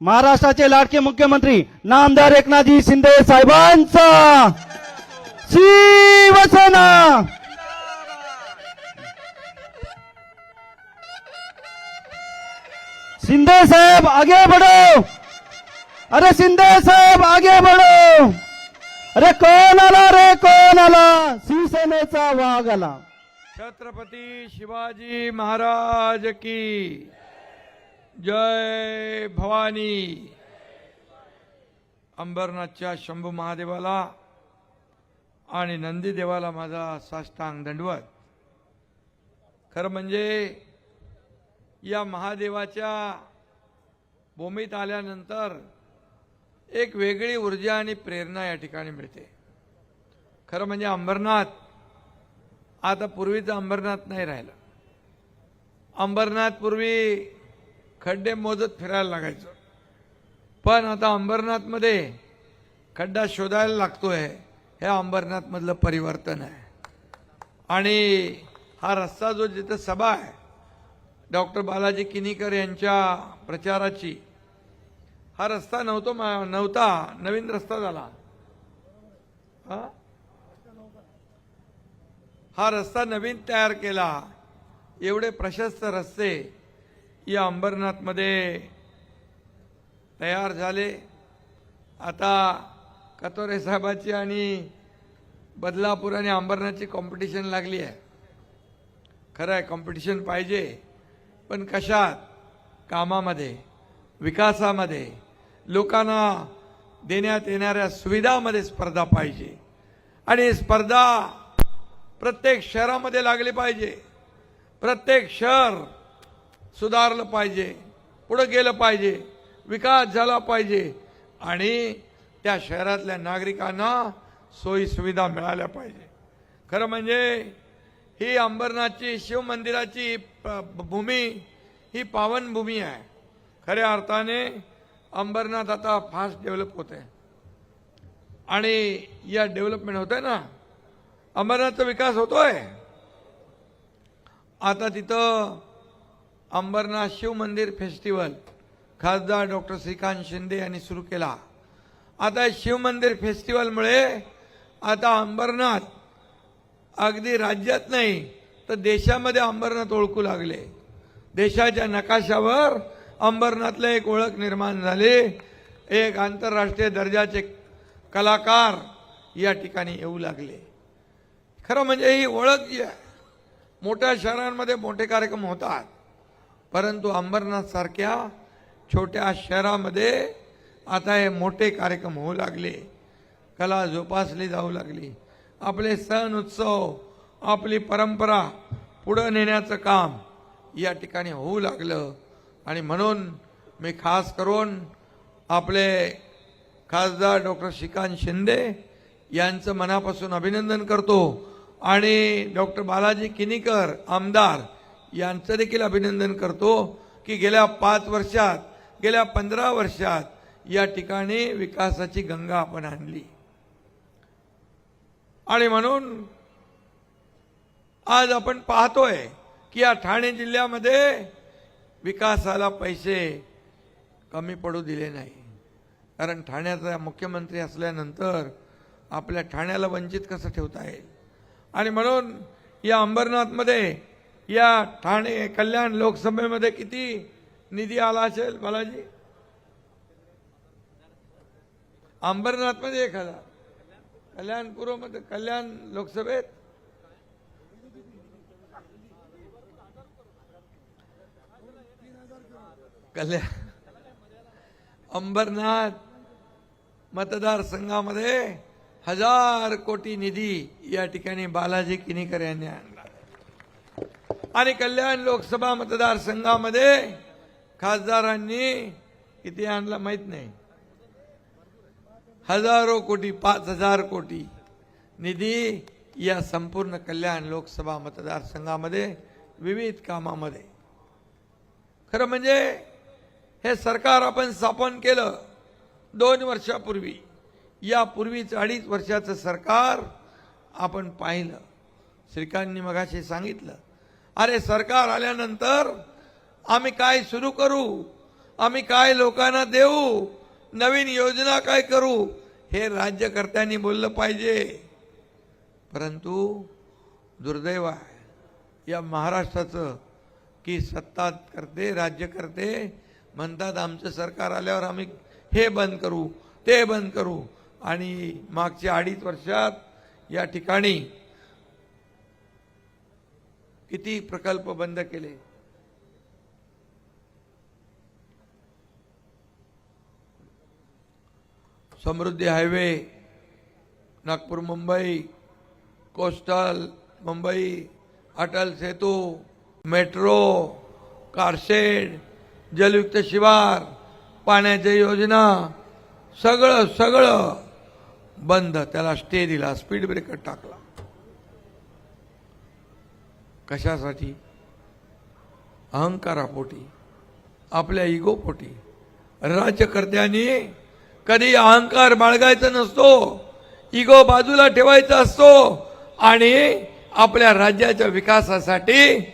महाराष्ट्राचे लाडके मुख्यमंत्री नामदार एकनाथजी शिंदे साहेबांचा शिवसेना. शिंदे साहेब आगे बढ़ो. अरे शिंदे साहेब आगे बढ़ो. अरे कोण आला रे कोण आला शिवसेनेचा वाघ आला. छत्रपती शिवाजी महाराज की जय भवानी. अंबरनाथच्या शंभू महादेवाला आणि नंदीदेवाला माझा साष्टांग दंडवत. खरं म्हणजे या महादेवाच्या भूमीत आल्यानंतर एक वेगळी ऊर्जा आणि प्रेरणा या ठिकाणी मिळते. खरं म्हणजे अंबरनाथ आता पूर्वीचं अंबरनाथ नाही राहिलं. अंबरनाथ पूर्वी खड्डे मोजत फिरायला लागायचं. पण आता अंबरनाथमध्ये खड्डा शोधायला लागतोय. हे अंबरनाथमधलं परिवर्तन आहे. आणि हा रस्ता जो जिथं सभा आहे डॉक्टर बालाजी किनीकर यांच्या प्रचाराची हा रस्ता नव्हतो मा- नव्हता. नवीन रस्ता झाला. हा? हा रस्ता नवीन तयार केला. एवढे प्रशस्त रस्ते या अंबरनाथमध्ये तयार झाले. आता कतोरे साहेबाची आणि बदलापूर आणि अंबरनाथची कॉम्पिटिशन लागली आहे. खरं आहे कॉम्पिटिशन पाहिजे. पण कशात? कामामध्ये विकासामध्ये. लोकांना देण्यात येणाऱ्या सुविधामध्ये स्पर्धा पाहिजे. आणि स्पर्धा प्रत्येक शहरामध्ये लागली पाहिजे. प्रत्येक शहर सुधारलं पाहिजे पुढं गेलं पाहिजे विकास झाला पाहिजे आणि त्या शहरातल्या नागरिकांना सोयीसुविधा मिळाल्या पाहिजे. खरं म्हणजे ही अंबरनाथची शिवमंदिराची प- भूमी ही पावनभूमी आहे. खऱ्या अर्थाने अंबरनाथ आता फास्ट डेव्हलप होत आहे आणि या डेव्हलपमेंट होत आहे ना अंबरनाथचा विकास होतोय. आता तिथं अंबरनाथ शिव मंदिर फेस्टिवल खासदार डॉक्टर श्रीकांत शिंदे यांनी सुरू केला. आता शिव मंदिर फेस्टिवलमुळे आता अंबरनाथ अगदी राज्यात नाही तर देशामध्ये अंबरनाथ ओळखू लागले. देशाच्या नकाशावर अंबरनाथला एक ओळख निर्माण झाली. एक आंतरराष्ट्रीय दर्जाचे कलाकार या ठिकाणी येऊ लागले. खरं म्हणजे ही ओळख जी आहे. मोठ्या शहरांमध्ये मोठे कार्यक्रम होतात. परंतु अंबरनाथसारख्या छोट्या शहरामध्ये आता हे मोठे कार्यक्रम होऊ लागले. कला जोपासली जाऊ लागली. आपले सण उत्सव आपली परंपरा पुढं नेण्याचं काम या ठिकाणी होऊ लागलं. आणि म्हणून मी खास करून आपले खासदार डॉक्टर श्रीकांत शिंदे यांचं मनापासून अभिनंदन करतो. आणि डॉक्टर बालाजी किनीकर आमदार यांचं देखील अभिनंदन करतो की गेल्या पाच वर्षात गेल्या पंधरा वर्षात या ठिकाणी विकासाची गंगा आपण आणली. आणि म्हणून आज आपण पाहतोय की या ठाणे जिल्ह्यामध्ये विकासाला पैसे कमी पडू दिले नाही. कारण ठाण्याचा मुख्यमंत्री असल्यानंतर आपल्या ठाण्याला वंचित कसं ठेवता येईल? आणि म्हणून या अंबरनाथमध्ये या ठाणे कल्याण लोकसभेमध्ये किती निधी आला असेल बालाजी? अंबरनाथमध्ये एक हजार कल्याणपूर्वमध्ये कल्याण लोकसभेत? कल्याण. अंबरनाथ मतदारसंघामध्ये हजार कोटी निधी या ठिकाणी बालाजी किनीकर यांनी आणला. आणि कल्याण लोकसभा मतदारसंघामध्ये खासदारांनी किती आणला माहीत नाही. हजारो कोटी पाच हजार कोटी निधी या संपूर्ण कल्याण लोकसभा मतदारसंघामध्ये विविध कामामध्ये. खरं म्हणजे हे सरकार आपण स्थापन केलं दोन वर्षापूर्वी. यापूर्वीच अडीच वर्षाचं सरकार आपण पाहिलं. श्रीकांतनी मगाशी सांगितलं अरे सरकार आल्यानंतर आम्ही काय सुरू करू? आम्ही काय लोकांना देऊ? नवीन योजना काय करू? हे राज्यकर्त्यांनी बोललं पाहिजे. परंतु दुर्दैव आहे या महाराष्ट्राचं की सत्ता करते राज्यकर्ते म्हणतात आमचं सरकार आल्यावर आम्ही हे बंद करू ते बंद करू. आणि मागच्या अडीच वर्षात या ठिकाणी किती प्रकल्प बंद केले? Samruddhi highway Nagpur Mumbai coastal Mumbai Atal Setu metro car shed Jalyukt Shivar पाण्याच्या योजना सगळं सगळं बंद त्याला स्टे दिला स्पीड ब्रेकर टाकला. कशासाठी? अहंकारापोटी आपल्या इगोपोटी राज्यकर्त्यांनी कधी अहंकार बाळगायचा नसतो इगो बाजूला ठेवायचा असतो आणि आपल्या राज्याच्या विकासासाठी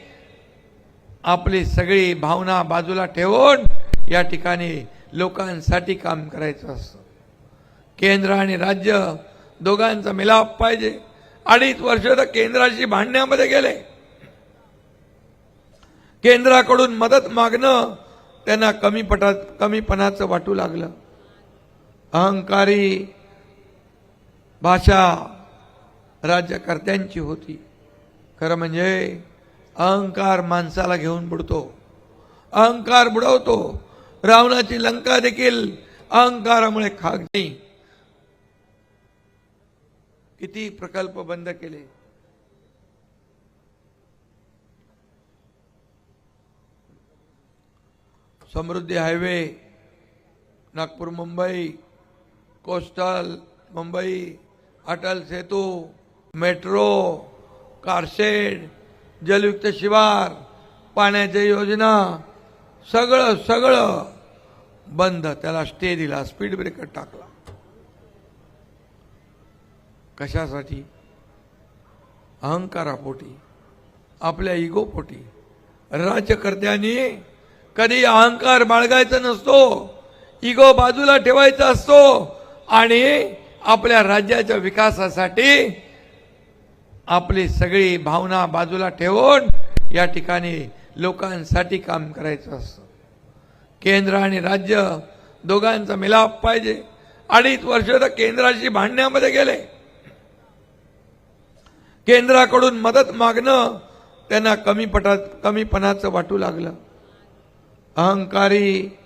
आपली सगळी भावना बाजूला ठेवून या ठिकाणी लोकांसाठी काम करायचं असतं. केंद्र आणि राज्य दोघांचा मिलाप पाहिजे. अडीच वर्ष तर केंद्राशी भांडण्यामध्ये गेले. केंद्राकडून मदत मागणं त्यांना कमी पटात कमीपणाचं वाटू लागलं. अहंकारी भाषा राज्यकर्त्यांची होती. खरं म्हणजे अहंकार माणसाला घेऊन बुडतो. अहंकार बुडवतो. रावणाची लंका देखील अहंकारामुळे खाक नाही. किती प्रकल्प बंद केले? Samruddhi highway Nagpur Mumbai coastal Mumbai Atal Setu metro car shed Jalyukt Shivar पाण्याच्या योजना सगळं सगळं बंद. त्याला स्टे दिला स्पीड ब्रेकर टाकला. कशासाठी? अहंकारापोटी आपल्या इगोपोटी. राज्यकर्त्यांनी कधी अहंकार बाळगायचा नसतो इगो बाजूला ठेवायचा असतो आणि आपल्या राज्याच्या विकासासाठी आपली सगळी भावना बाजूला ठेवून या ठिकाणी लोकांसाठी काम करायचं असतं. केंद्र आणि राज्य दोघांचा मिलाप पाहिजे. अडीच वर्ष तर केंद्राशी भांडण्यामध्ये गेले. केंद्राकडून मदत मागणं त्यांना कमी पटात कमीपणाचं वाटू लागलं. अहंकारी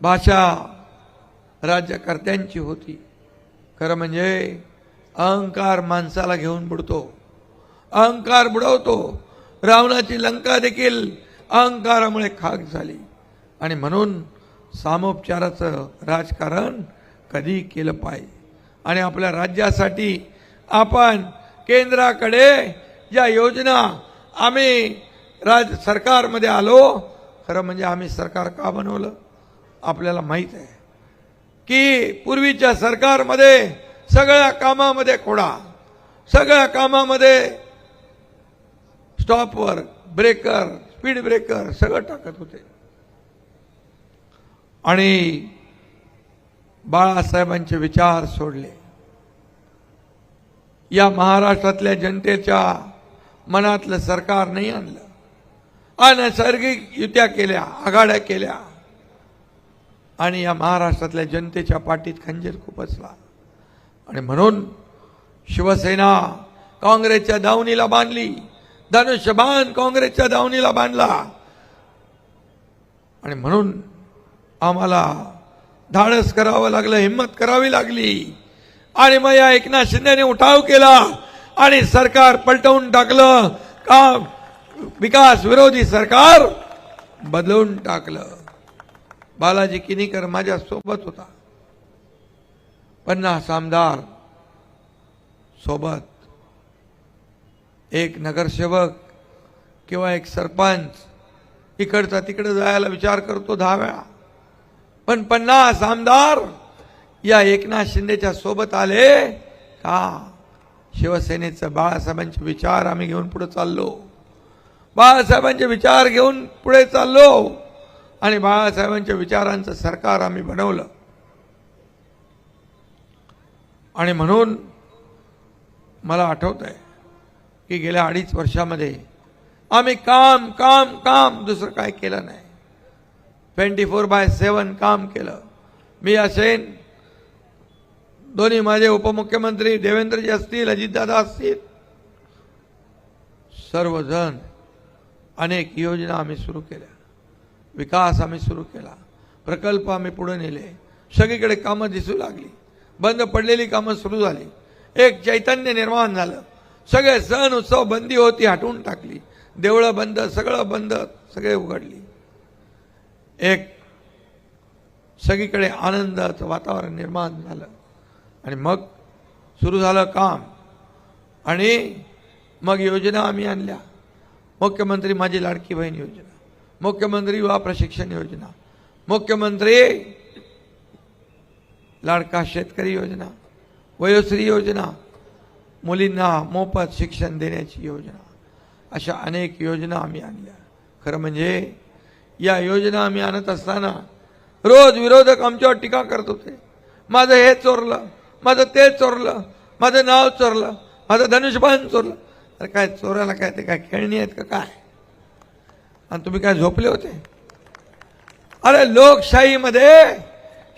भाषा राज्यकर्त्यांची होती. खरं म्हणजे अहंकार माणसाला घेऊन बुडतो. अहंकार बुडवतो. रावणाची लंका देखील अहंकारामुळे खाक झाली. आणि म्हणून सामोपचाराचं राजकारण कधी केलं पाहिजे आणि आपल्या राज्यासाठी आपण केंद्राकडे ज्या योजना आम्ही राज सरकारमध्ये आलो. खरं म्हणजे आम्ही सरकार का बनवलं? आपल्याला माहीत आहे. की पूर्वीच्या सरकारमध्ये सगळ्या कामामध्ये खोडा सगळ्या कामामध्ये स्टॉपवर ब्रेकर स्पीड ब्रेकर सगळं टाकत होते. आणि बाळासाहेबांचे विचार सोडले. या महाराष्ट्रातल्या जनतेच्या मनातलं सरकार नाही आणलं. अनैसर्गिक युत्या केल्या आघाड्या केल्या. आणि या महाराष्ट्रातल्या जनतेच्या पाठीत खंजीर खुपसला आणि म्हणून शिवसेना काँग्रेसच्या दावणीला बांधली धनुष्यबाण काँग्रेसच्या दावणीला बांधला. आणि म्हणून आम्हाला धाडस करावं लागलं हिंमत करावी लागली. आणि मग या एकनाथ शिंदेने उठाव केला आणि सरकार पलटवून टाकलं. का? विकास विरोधी सरकार बदलून टाकलं. बालाजी किनीकर माझ्या सोबत होता. पन्नास आमदार सोबत. एक नगरसेवक किंवा एक सरपंच. इकडचा तिकडे जायला विचार करतो दहा वेळा. पण पन्नास आमदार या एकनाथ शिंदेच्या सोबत आले का? शिवसेनेचं बाळासाहेबांचे विचार आम्ही घेऊन पुढे चाललो. बाळासाहेबांचे विचार घेऊन पुढे चाललो आणि बाळासाहेबांच्या विचारांचं सरकार आम्ही बनवलं. आणि म्हणून मला आठवत आहे की गेल्या अडीच वर्षामध्ये आम्ही काम काम काम दुसरं काय केलं नाही. ट्वेंटी फोर बाय सेवन काम केलं. मी असेन दोन्ही माझे उपमुख्यमंत्री देवेंद्रजी असतील अजितदादा असतील. सर्वजण अनेक योजना आम्ही सुरू केल्या. विकास आम्ही सुरू केला. प्रकल्प आम्ही पुढे नेले. सगळीकडे कामं दिसू लागली. बंद पडलेली कामं सुरू झाली. एक चैतन्य निर्माण झालं. सगळे सण उत्सव बंदी होती हटवून टाकली. देवळं बंद सगळं बंद सगळे उघडली. एक सगळीकडे आनंदाचं वातावरण निर्माण झालं. आणि मग सुरू झालं काम. आणि मग योजना आम्ही आणल्या. मुख्यमंत्री माझी लाडकी बहीण योजना. मुख्यमंत्री युवा प्रशिक्षण योजना. मुख्यमंत्री लाडका शेतकरी योजना. वयोश्री योजना. मुलींना मोफत शिक्षण देण्याची योजना. अशा अनेक योजना आम्ही आणल्या. खरं म्हणजे या योजना आम्ही आणत असताना रोज विरोधक आमच्यावर टीका करत होते. माझं हे चोरलं. माझं ते चोरलं माझं नाव चोरलं माझं धनुष्यबाण चोरलं. अरे काय चोरायला काय ते काय खेळणी आहेत का काय? आणि तुम्ही काय झोपले होते? अरे लोकशाहीमध्ये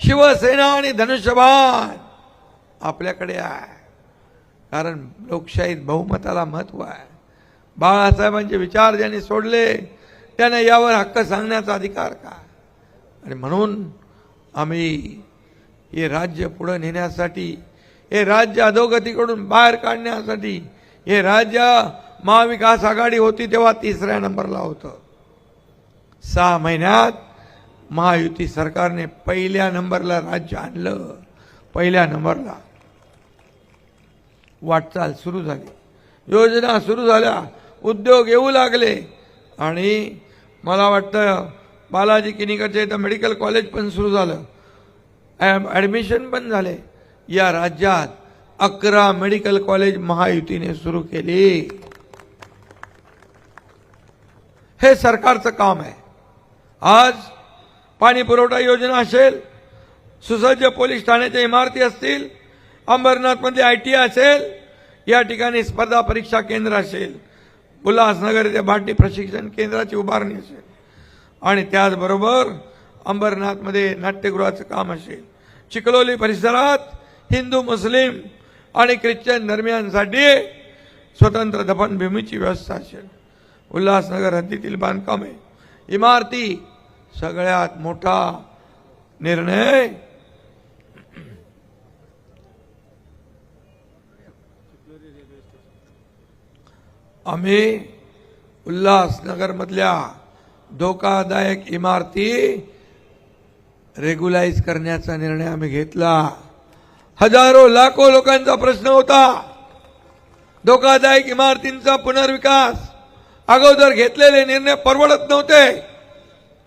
शिवसेना आणि धनुष्यबाण आपल्याकडे आहे. कारण लोकशाहीत बहुमताला महत्त्व आहे. बाळासाहेबांचे विचार ज्यांनी सोडले त्याने यावर हक्क सांगण्याचा अधिकार काय आणि म्हणून आम्ही हे राज्य पुढं नेण्यासाठी हे राज्य अधोगतीकडून बाहेर काढण्यासाठी हे राज्य महाविकास आघाडी होती तेव्हा तिसऱ्या नंबरला होतं. सहा महिन्यात महायुती सरकारने पहिल्या नंबरला राज्य आणलं. पहिल्या नंबरला वाटचाल सुरू झाली. योजना सुरू झाल्या उद्योग येऊ लागले आणि मला वाटतं बालाजी किनीकडच्या इथं मेडिकल कॉलेज पण सुरू झालं. ॲ- ॲडमिशन पण झाले. या राज्यात अकरा मेडिकल कॉलेज महायुतीने सुरू केली. हे सरकारचं काम आहे. आज पाणी पुरवठा योजना असेल सुसज्ज पोलीस ठाण्याच्या इमारती असतील अंबरनाथमध्ये आय टी असेल या ठिकाणी स्पर्धा परीक्षा केंद्र असेल उल्हासनगर येथे भाटी प्रशिक्षण केंद्राची उभारणी असेल. आणि त्याचबरोबर अंबरनाथमध्ये नाट्यगृहाचं काम असेल. चिखलोली परिसरात हिंदू मुस्लिम आणि ख्रिश्चन धर्मियांसाठी स्वतंत्र दफनभूमीची व्यवस्था असेल. उल्हासनगर हद्दीतील बांधकामे इमारती सगळ्यात मोठा निर्णय. आम्ही उल्हासनगरमधल्या धोकादायक इमारती रेग्युलाइज करण्याचा निर्णय आम्ही घेतला. हजारो लाखो लोकांचा प्रश्न होता. धोकादायक इमारतींचा पुनर्विकास. अगोदर घेतलेले निर्णय परवडत नव्हते.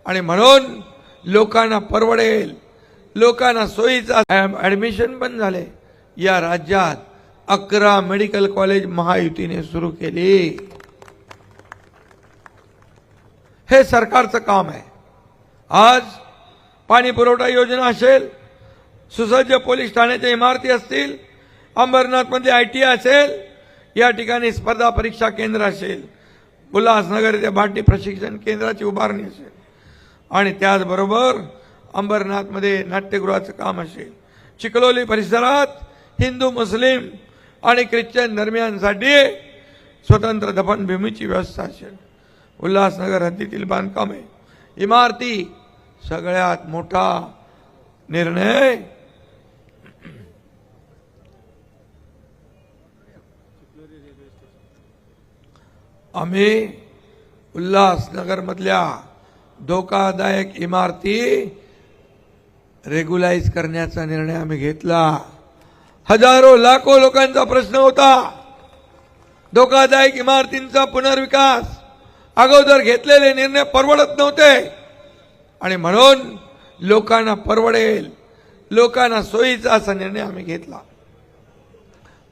आणि म्हणून लोकांना परवडेल. लोकांना सोयीचा ॲडमिशन पण झाले. या राज्यात अकरा मेडिकल कॉलेज महायुतीने सुरू केली. हे सरकारचं काम आहे. आज पाणी पुरवठा योजना असेल सुसज्ज पोलीस ठाण्याच्या इमारती असतील अंबरनाथमध्ये आय टी असेल या ठिकाणी स्पर्धा परीक्षा केंद्र असेल उल्हासनगर येथे भाटी प्रशिक्षण केंद्राची उभारणी असेल. आणि त्याचबरोबर अंबरनाथमध्ये नाट्यगृहाचं काम असेल. चिखलोली परिसरात हिंदू मुस्लिम आणि ख्रिश्चन धर्मियांसाठी स्वतंत्र दफनभूमीची व्यवस्था असेल. उल्हासनगर हद्दीतील बांधकामे इमारती सगळ्यात मोठा निर्णय आम्ही उल्हासनगरमधल्या धोकादायक इमारती रेग्युलाइज करण्याचा निर्णय आम्ही घेतला. हजारो लाखो लोकांचा प्रश्न होता. धोकादायक इमारतींचा पुनर्विकास. अगोदर घेतलेले निर्णय परवडत नव्हते. आणि म्हणून लोकांना परवडेल. लोकांना सोयीचा असा निर्णय आम्ही घेतला.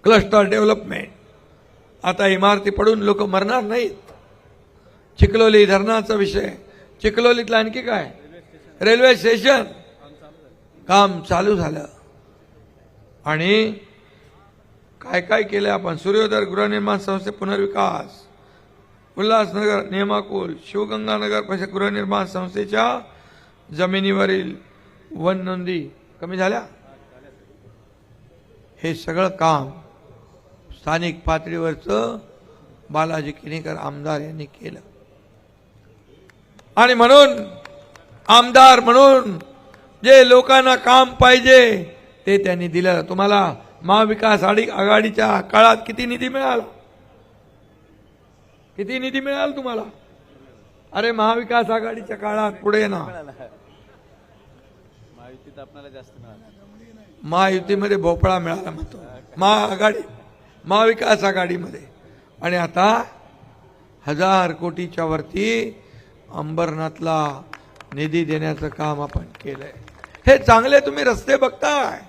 क्लस्टर डेव्हलपमेंट आता इमारती पडून लोक मरणार नाहीत. चिखलोली धरणाचा विषय. चिखलोलीतला आणखी काय? Railway station. काम चालू झालं. आणि काय काय केलं आपण? सूर्योदय गृहनिर्माण संस्थे पुनर्विकास. उल्हासनगर नेमाकुल शिवगंगानगर परिषद गृहनिर्माण संस्थेच्या जमिनीवरील वन नोंदी कमी झाल्या? हे सगळं काम स्थानिक पातळीवरचं बालाजी किनीकर आमदार यांनी केलं. आणि म्हणून आमदार म्हणून जे लोकांना काम पाहिजे ते त्यांनी दिलं. तुम्हाला महाविकास आडी आघाडीच्या काळात किती निधी मिळाला? किती निधी मिळाला तुम्हाला? अरे महाविकास आघाडीच्या काळात पुढे ना. महायुतीत आपल्याला जास्त महायुतीमध्ये भोपळा मिळाला म्हणतो. महाआघाडी महाविकास आघाडीमध्ये. आणि आता हजार कोटीच्या वरती अंबरनाथला निधी देण्याचं काम आपण केलंय. हे चांगले तुम्ही रस्ते बघताय.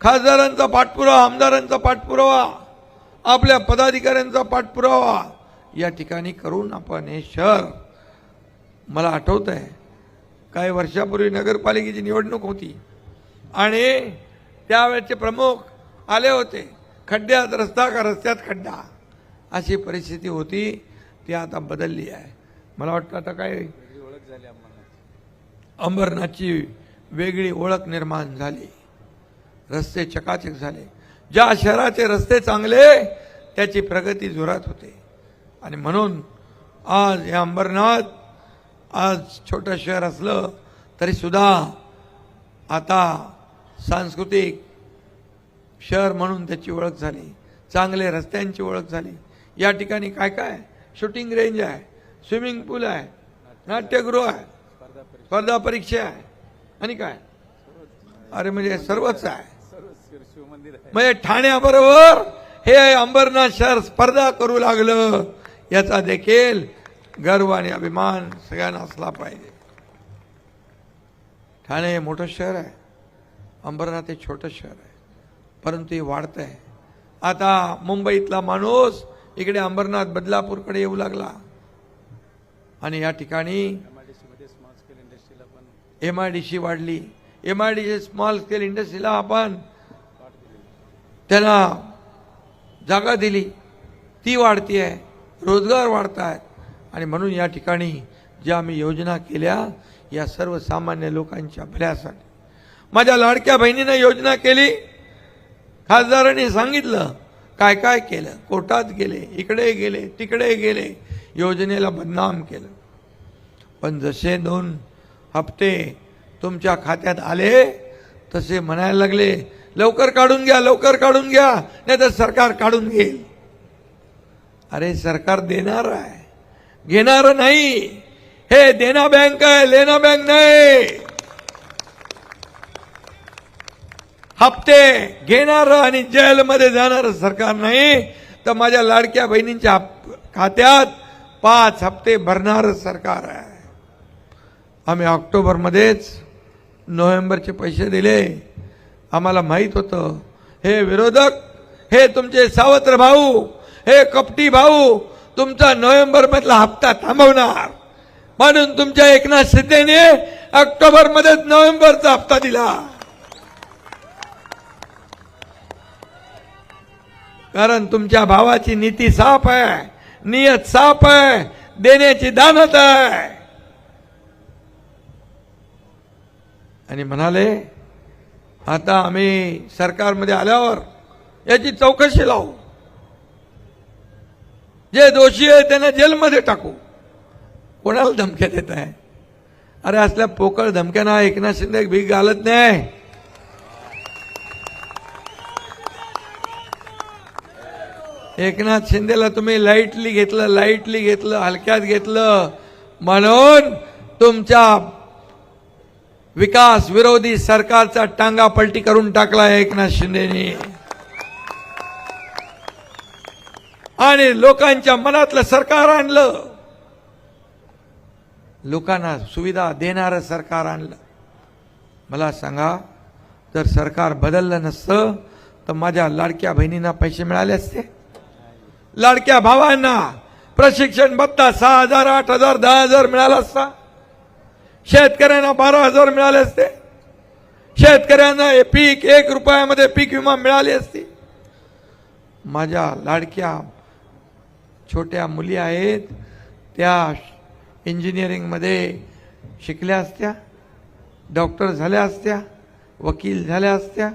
खासदारांचा पाठपुरावा आमदारांचा पाठपुरावा आपल्या पदाधिकाऱ्यांचा पाठपुरावा. या ठिकाणी करून आपण हे शहर मला आठवत आहे काही वर्षापूर्वी नगरपालिकेची निवडणूक होती. आणि त्यावेळेचे प्रमुख आले होते. खड्ड्यात रस्ता का रस्त्यात खड्डा. अशी परिस्थिती होती. ती आता बदलली आहे. मला वाटतं आता काय ओळख झाली आम्हाला अंबरनाथची वेगळी ओळख निर्माण झाली. रस्ते चकाचक झाले. ज्या शहराचे रस्ते चांगले त्याची प्रगती जोरात होते. आणि म्हणून आज हे अंबरनाथ आज छोटं शहर असलं तरीसुद्धा आता सांस्कृतिक शहर म्हणून त्याची ओळख झाली. चांगले रस्त्यांची ओळख झाली. या ठिकाणी काय काय? शूटिंग रेंज आहे स्विमिंग पूल आहे नाट्यगृह आहे स्पर्धा परीक्षा आहे. आणि काय? अरे म्हणजे सर्वच आहे. सर्व आहे म्हणजे ठाण्याबरोबर हे अंबरनाथ शहर स्पर्धा करू लागलं. याचा देखील गर्व आणि अभिमान सगळ्यांना असला पाहिजे. ठाणे हे मोठं शहर आहे. अंबरनाथ हे छोटं शहर आहे. परंतु हे वाढतं आहे आता मुंबईतला माणूस इकडे अंबरनाथ बदलापूरकडे येऊ लागला. आणि या ठिकाणी एम आय डी सी वाढली. M I D C small scale इंडस्ट्रीला आपण त्यांना जागा दिली. ती वाढती आहे रोजगार वाढत आहेत आणि म्हणून या ठिकाणी ज्या आम्ही योजना केल्या या सर्वसामान्य लोकांच्या भल्यासाठी माझ्या लाडक्या बहिणीनं योजना केली. खासदारांनी सांगितलं काय काय केलं? कोर्टात गेले इकडे गेले तिकडे गेले योजनेला बदनाम केलं. पण जसे दोन हप्ते तुमच्या खात्यात आले तसे म्हणायला लागले लवकर काढून घ्या लवकर काढून घ्या नाही तर सरकार काढून घेईल. अरे सरकार देणार आहे. घेणार नाही. हे देना बँक आहे लेना बँक नाही. हप्ते घेणार आणि जेलमध्ये जाणार सरकार नाही. तर माझ्या लाडक्या बहिणींच्या खात्यात पाच हप्ते भरणार सरकार आहे. आम्ही ऑक्टोबरमध्येच नोव्हेंबरचे पैसे दिले. आम्हाला माहीत होतं हे विरोधक हे तुमचे सावत्र भाऊ हे कपटी भाऊ तुमचा नोव्हेंबर मधला हप्ता थांबवणार. म्हणून तुमच्या एकनाथ शिंदेने ऑक्टोबर मध्येच नोव्हेंबरचा हप्ता दिला. कारण तुमच्या भावाची नीती साफ आहे नियत साफ आहे देण्याची दानत आहे. आणि म्हणाले आता आम्ही सरकारमध्ये आल्यावर याची चौकशी लावू. जे दोषी आहे त्यांना जेलमध्ये टाकू. कोणाला धमक्या देत आहे? अरे असल्या पोकळ धमक्यांना एकनाथ शिंदे भीक घालत नाही. एकनाथ शिंदेला तुम्ही लाईटली घेतलं लाईटली घेतलं हलक्यात घेतलं. म्हणून तुमच्या विकास विरोधी सरकारचा टांगा पलटी करून टाकला एकनाथ शिंदेनी. आणि लोकांच्या मनातलं सरकार आणलं. लोकांना सुविधा देणारं सरकार आणलं. मला सांगा जर सरकार बदललं नसतं तर माझ्या लाडक्या बहिणींना पैसे मिळाले असते? लाडक्या भावांना प्रशिक्षण भत्ता सहा हजार आठ हजार दहा हजार मिळाला असता? शेतकऱ्यांना बारा हजार मिळाले असते? शेतकऱ्यांना हे पीक एक रुपयामध्ये पीक विमा मिळाली असती? माझ्या लाडक्या छोट्या मुली आहेत त्या इंजिनिअरिंगमध्ये शिकल्या असत्या डॉक्टर झाल्या असत्या वकील झाल्या असत्या.